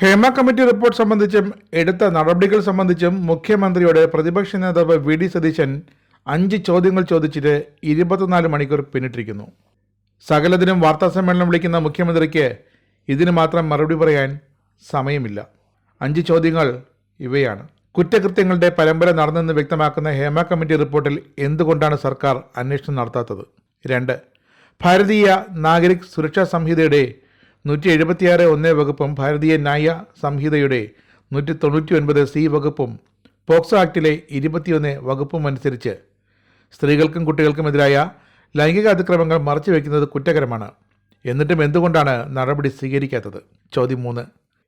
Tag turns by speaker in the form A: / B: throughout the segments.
A: Hema committee report സംബന്ധിച്ചും എടുത്ത നടപടികൾ സംബന്ധിച്ചും മുഖ്യമന്ത്രിയുടെ പ്രതിപക്ഷ നേതാവ് വി ഡി സതീശൻ അഞ്ച് ചോദ്യങ്ങൾ ചോദിച്ചിട്ട് ഇരുപത്തിനാല് മണിക്കൂർ പിന്നിട്ടിരിക്കുന്നു. സകലതിനും വാർത്താസമ്മേളനം വിളിക്കുന്ന മുഖ്യമന്ത്രിക്ക് ഇതിന് മാത്രം മറുപടി പറയാൻ സമയമില്ല. അഞ്ച് ചോദ്യങ്ങൾ ഇവയാണ്. കുറ്റകൃത്യങ്ങളുടെ പരമ്പര നടന്നെന്ന് വ്യക്തമാക്കുന്ന ഹേമ കമ്മിറ്റി റിപ്പോർട്ടിൽ എന്തുകൊണ്ടാണ് സർക്കാർ അന്വേഷണം നടത്താത്തത്? രണ്ട് ഭാരതീയ നാഗരിക് സുരക്ഷാ സംഹിതയുടെ നൂറ്റി എഴുപത്തിയാറ് ഒന്ന് വകുപ്പും ഭാരതീയ ന്യായ സംഹിതയുടെ നൂറ്റി തൊണ്ണൂറ്റി ഒൻപത് സി വകുപ്പും പോക്സോ ആക്ടിലെ ഇരുപത്തിയൊന്ന് വകുപ്പും അനുസരിച്ച് സ്ത്രീകൾക്കും കുട്ടികൾക്കുമെതിരായ ലൈംഗിക അതിക്രമങ്ങൾ മറച്ചുവെക്കുന്നത് കുറ്റകരമാണ്. എന്നിട്ടും എന്തുകൊണ്ടാണ് നടപടി സ്വീകരിക്കാത്തത്? ചോദ്യം മൂന്ന്.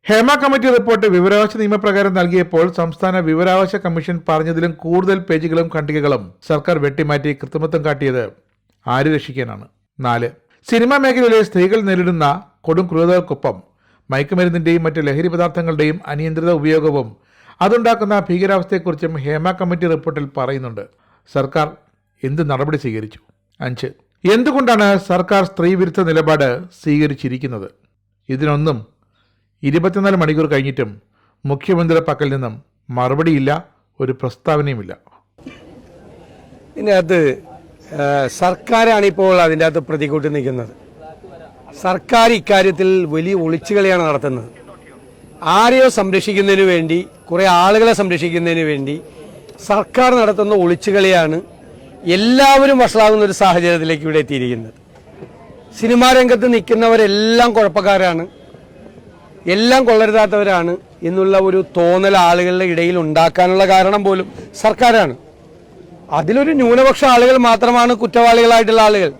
A: ഹേമ കമ്മിറ്റി റിപ്പോർട്ട് വിവരാവകാശ നിയമപ്രകാരം നൽകിയപ്പോൾ സംസ്ഥാന വിവരാവകാശ കമ്മീഷൻ പറഞ്ഞതിലും കൂടുതൽ പേജുകളും ഖണ്ഡികകളും സർക്കാർ വെട്ടിമാറ്റി കൃത്രിമത്വം കാട്ടിയത് ആര് രക്ഷിക്കാനാണ്? നാല്. സിനിമാ മേഖലയിലെ സ്ത്രീകൾ നേരിടുന്ന കൊടും ക്രൂരതകൾക്കൊപ്പം മയക്കുമരുന്നിന്റെയും മറ്റ് ലഹരി പദാർത്ഥങ്ങളുടെയും അനിയന്ത്രിത ഉപയോഗവും അതുണ്ടാക്കുന്ന ഭീകരാവസ്ഥയെക്കുറിച്ചും ഹേമ കമ്മിറ്റി റിപ്പോർട്ടിൽ പറയുന്നുണ്ട്. സർക്കാർ എന്ത് നടപടി സ്വീകരിച്ചു? അഞ്ച്. എന്തുകൊണ്ടാണ് സർക്കാർ സ്ത്രീവിരുദ്ധ നിലപാട് സ്വീകരിച്ചിരിക്കുന്നത്? ഇതിനൊന്നും ഇരുപത്തിനാല് മണിക്കൂർ കഴിഞ്ഞിട്ടും മുഖ്യമന്ത്രിയുടെ പക്കൽ നിന്നും മറുപടിയില്ല ഒരു പ്രസ്താവനയുമില്ല.
B: ഇതിനകത്ത് സർക്കാരാണിപ്പോൾ അതിന്റെ അകത്ത് പ്രതികൂട്ടി നിൽക്കുന്നത്. സർക്കാർ ഇക്കാര്യത്തിൽ വലിയ ഒളിച്ചുകളിയാണ് നടത്തുന്നത്. ആരെയോ സംരക്ഷിക്കുന്നതിന് വേണ്ടി കുറേ ആളുകളെ സംരക്ഷിക്കുന്നതിന് വേണ്ടി സർക്കാർ നടത്തുന്ന ഒളിച്ചുകളിയാണ് എല്ലാവരും വഷളാകുന്ന ഒരു സാഹചര്യത്തിലേക്ക് ഇവിടെ എത്തിയിരിക്കുന്നത്. സിനിമാ രംഗത്ത് നിൽക്കുന്നവരെല്ലാം കുഴപ്പക്കാരാണ്. എല്ലാം കൊള്ളരുതാത്തവരാണ് എന്നുള്ള ഒരു തോന്നൽ ആളുകളുടെ ഇടയിൽ ഉണ്ടാക്കാനുള്ള കാരണം പോലും സർക്കാരാണ്. അതിലൊരു ന്യൂനപക്ഷ ആളുകൾ മാത്രമാണ് കുറ്റവാളികളായിട്ടുള്ള ആളുകൾ.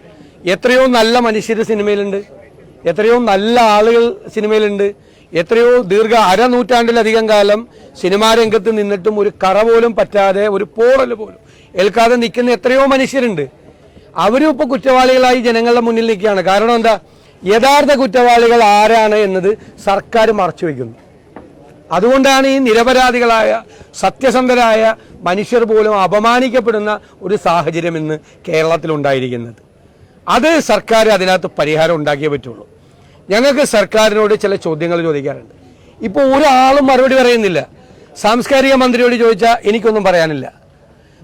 B: എത്രയോ നല്ല മനുഷ്യർ സിനിമയിലുണ്ട്. എത്രയോ നല്ല ആളുകൾ സിനിമയിലുണ്ട്. എത്രയോ ദീർഘ അരനൂറ്റാണ്ടിലധികം കാലം സിനിമാ രംഗത്ത് നിന്നിട്ടും ഒരു കറ പോലും പറ്റാതെ ഒരു പോറൽ പോലും. ഏൽക്കാതെ നിൽക്കുന്ന എത്രയോ മനുഷ്യരുണ്ട്. അവരും ഇപ്പോൾ കുറ്റവാളികളായി ജനങ്ങളുടെ മുന്നിൽ നിൽക്കുകയാണ്. കാരണം എന്താ? യഥാർത്ഥ കുറ്റവാളികൾ ആരാണ് എന്നത് സർക്കാർ മറച്ചു വയ്ക്കുന്നു. അതുകൊണ്ടാണ് ഈ നിരപരാധികളായ സത്യസന്ധരായ മനുഷ്യർ പോലും അപമാനിക്കപ്പെടുന്ന ഒരു സാഹചര്യം ഇന്ന് കേരളത്തിലുണ്ടായിരിക്കുന്നത്. അത് സർക്കാർ അതിനകത്ത് പരിഹാരം ഉണ്ടാക്കിയേ പറ്റുള്ളൂ. ഞങ്ങൾക്ക് സർക്കാരിനോട് ചില ചോദ്യങ്ങൾ ചോദിക്കാറുണ്ട്. ഇപ്പോൾ ഒരാളും മറുപടി പറയുന്നില്ല. സാംസ്കാരിക മന്ത്രിയോട് ചോദിച്ചാൽ എനിക്കൊന്നും പറയാനില്ല.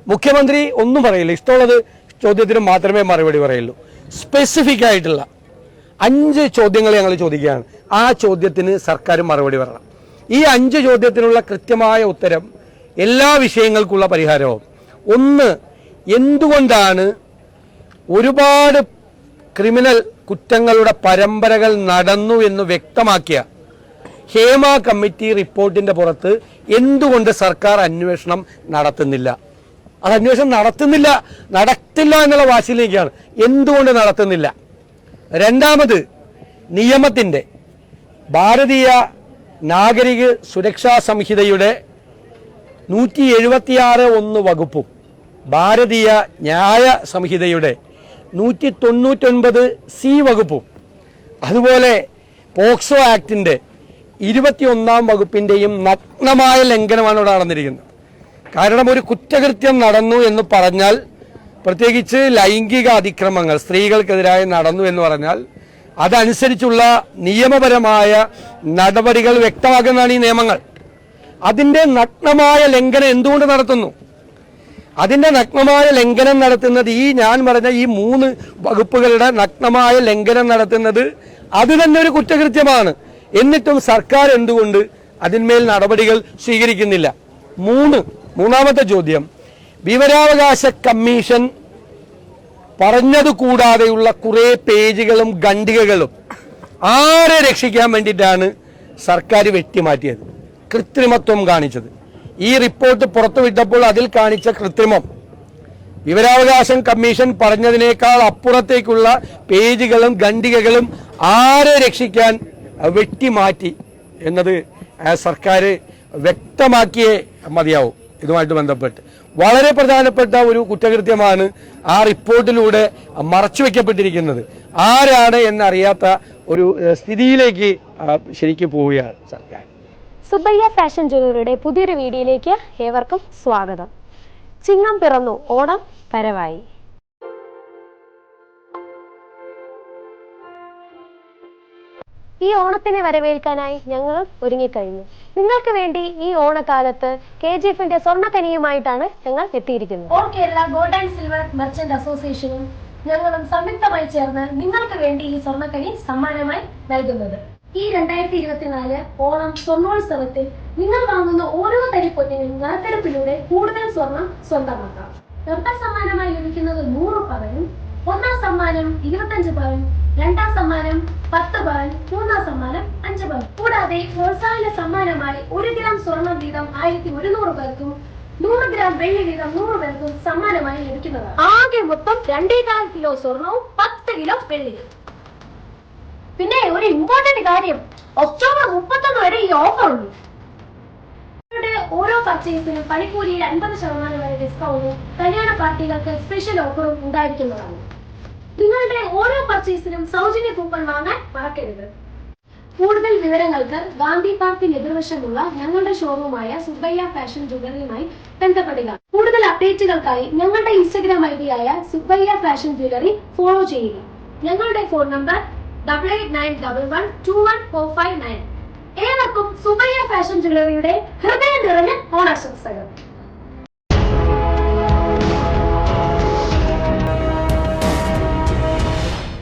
B: മുഖ്യമന്ത്രി ഒന്നും പറയില്ല. ഇഷ്ടമുള്ളത് ചോദ്യത്തിന് മാത്രമേ മറുപടി പറയുള്ളൂ. സ്പെസിഫിക് ആയിട്ടുള്ള അഞ്ച് ചോദ്യങ്ങൾ ഞങ്ങൾ ചോദിക്കുകയാണ്. ആ ചോദ്യത്തിന് സർക്കാർ മറുപടി പറയണം. ഈ അഞ്ച് ചോദ്യത്തിനുള്ള കൃത്യമായ ഉത്തരം എല്ലാ വിഷയങ്ങൾക്കുള്ള പരിഹാരവും. ഒന്ന് എന്തുകൊണ്ടാണ് ഒരുപാട് ക്രിമിനൽ കുറ്റങ്ങളുടെ പരമ്പരകൾ നടന്നു എന്ന് വ്യക്തമാക്കിയ ഹേമ കമ്മിറ്റി റിപ്പോർട്ടിന്റെ പുറത്ത് എന്തുകൊണ്ട് സർക്കാർ അന്വേഷണം നടത്തുന്നില്ല? അത് അന്വേഷണം നടത്തുന്നില്ല നടത്തില്ല എന്നുള്ള വാശിയിലേക്കാണ്. എന്തുകൊണ്ട് നടത്തുന്നില്ല? രണ്ടാമത് നിയമത്തിന്റെ ഭാരതീയ നാഗരിക സുരക്ഷാ സംഹിതയുടെ നൂറ്റി എഴുപത്തിയാറ് ഒന്ന് വകുപ്പും ഭാരതീയ ന്യായ സംഹിതയുടെ നൂറ്റി തൊണ്ണൂറ്റൊൻപത് സി വകുപ്പും. അതുപോലെ പോക്സോ ആക്ടിന്റെ ഇരുപത്തിയൊന്നാം വകുപ്പിന്റെയും നഗ്നമായ ലംഘനമാണ് ഇവിടെ നടന്നിരിക്കുന്നത്. കാരണം ഒരു കുറ്റകൃത്യം നടന്നു എന്ന് പറഞ്ഞാൽ പ്രത്യേകിച്ച് ലൈംഗിക അതിക്രമങ്ങൾ സ്ത്രീകൾക്കെതിരായി നടന്നു എന്ന് പറഞ്ഞാൽ അതനുസരിച്ചുള്ള നിയമപരമായ നടപടികൾ വ്യക്തമാക്കുന്നതാണ് ഈ നിയമങ്ങൾ. അതിന്റെ നഗ്നമായ ലംഘനം എന്തുകൊണ്ട് നടത്തുന്നു? അതിന്റെ നഗ്നമായ ലംഘനം നടത്തുന്നത് ഈ ഞാൻ പറഞ്ഞ ഈ മൂന്ന് വകുപ്പുകളുടെ നഗ്നമായ ലംഘനം നടത്തുന്നത് അത് തന്നെ ഒരു കുറ്റകൃത്യമാണ്. എന്നിട്ടും സർക്കാർ എന്തുകൊണ്ട് അതിന്മേൽ നടപടികൾ സ്വീകരിക്കുന്നില്ല? മൂന്ന് മൂന്നാമത്തെ ചോദ്യം. വിവരാവകാശ കമ്മീഷൻ പറഞ്ഞത് കൂടാതെയുള്ള കുറെ പേജുകളും ഖണ്ഡികകളും ആരെ രക്ഷിക്കാൻ വേണ്ടിയിട്ടാണ് സർക്കാർ വെട്ടിമാറ്റിയത്? കൃത്രിമത്വം കാണിച്ചത്. ഈ റിപ്പോർട്ട് പുറത്തുവിട്ടപ്പോൾ അതിൽ കാണിച്ച കൃത്രിമം. വിവരാവകാശം കമ്മീഷൻ പറഞ്ഞതിനേക്കാൾ അപ്പുറത്തേക്കുള്ള പേജുകളും ഖണ്ഡികകളും ആരെ രക്ഷിക്കാൻ വെട്ടിമാറ്റി എന്നത് സർക്കാർ വ്യക്തമാക്കിയേ മതിയാവും. ഇതുമായിട്ട് ബന്ധപ്പെട്ട്. വളരെ പ്രധാനപ്പെട്ട ഒരു കുറ്റകൃത്യമാണ് ആ റിപ്പോർട്ടിലൂടെ മറച്ചുവെക്കപ്പെട്ടിരിക്കുന്നത് ആരാണ് എന്നറിയാത്ത ഒരു സ്ഥിതിയിലേക്ക് ശരിക്കും പോവുകയാണ് സർക്കാർ.
C: സുബയ്യ ഫാഷൻ ജ്വല്ലറിയുടെ പുതിയൊരു വീഡിയോയിലേക്ക് ഏവർക്കും സ്വാഗതം. ചിങ്ങം പിറന്നു ഓണം പരവായി ഈ ഓണത്തിനെ വരവേൽക്കാനായി ഞങ്ങൾ ഒരുങ്ങിക്കഴിഞ്ഞു. നിങ്ങൾക്ക് വേണ്ടി ഈ ഓണക്കാലത്ത് കെ ജി എഫിന്റെ സ്വർണക്കനിയുമായിട്ടാണ് ഞങ്ങൾ എത്തിയിരിക്കുന്നത്. All Kerala gold and silver merchant അസോസിയേഷനും ഞങ്ങളും സംയുക്തമായി ചേർന്ന് നിങ്ങൾക്ക് വേണ്ടി ഈ സ്വർണക്കനി സമ്മാനമായി നൽകുന്നത്. ഈ രണ്ടായിരത്തി ഇരുപത്തിനാല് ഓണം സ്വർണോത്സവത്തിൽ നിങ്ങൾ വാങ്ങുന്ന ഓരോ തരി പൊന്നിനും നറുക്കെടുപ്പിലൂടെ കൂടുതൽ സ്വർണം സ്വന്തമാക്കാം. രണ്ടാം സമ്മാനമായി ലഭിക്കുന്നത് നൂറ് പവനും ഒന്നാം സമ്മാനം ഇരുപത്തഞ്ച് പവൻ രണ്ടാം സമ്മാനം പത്ത് പവൻ മൂന്നാം സമ്മാനം അഞ്ച് പവൻ. കൂടാതെ പ്രോത്സാഹന സമ്മാനമായി ഒരു ഗ്രാം സ്വർണം വീതം ആയിരത്തി ഒരുന്നൂറ് പേർക്കും നൂറ് ഗ്രാം വെള്ളി വീതം നൂറ് പേർക്കും സമ്മാനമായി ലഭിക്കുന്നതാണ്. ആകെ മൊത്തം രണ്ടേകാൽ കിലോ സ്വർണവും പത്ത് കിലോ വെള്ളിയും. പിന്നെ ഒരു ഇമ്പോർട്ടന്റ് കാര്യം. ഒക്ടോബർ മുപ്പത്തൊന്ന് വരെ ഈ ഓഫർ നിങ്ങളുടെ ഓരോ പർച്ചേസിനും പണിക്കൂലിയിൽ അൻപത് ശതമാനം വരെ ഡിസ്കൗണ്ടും കല്യാണ പാർട്ടികൾക്ക് സ്പെഷ്യൽ ഓഫറും ഉണ്ടായിരിക്കുന്നതാണ്. നിങ്ങളുടെ ഓരോ പർച്ചേസിനും സൗജന്യ കൂപ്പൺ വാങ്ങാൻ മറക്കരുത്. കൂടുതൽ വിവരങ്ങൾക്ക് ഗാന്ധി പാർക്കിന് എതിർവശമുള്ള ഞങ്ങളുടെ ഷോറൂമായ സുബയ്യ ഫാഷൻ ജ്വല്ലറിയുമായി ബന്ധപ്പെടുക. കൂടുതൽ അപ്ഡേറ്റുകൾക്കായി ഞങ്ങളുടെ ഇൻസ്റ്റഗ്രാം ഐ ഡിയായ സുബയ്യ ഫാഷൻ ജ്വല്ലറി ഫോളോ ചെയ്യുക. ഞങ്ങളുടെ ഫോൺ നമ്പർ ഏവർക്കും സുബയ്യ ഫാഷൻ ജ്വല്ലറിയുടെ ഹൃദയം നിറഞ്ഞ ഓണാശംസകൾ.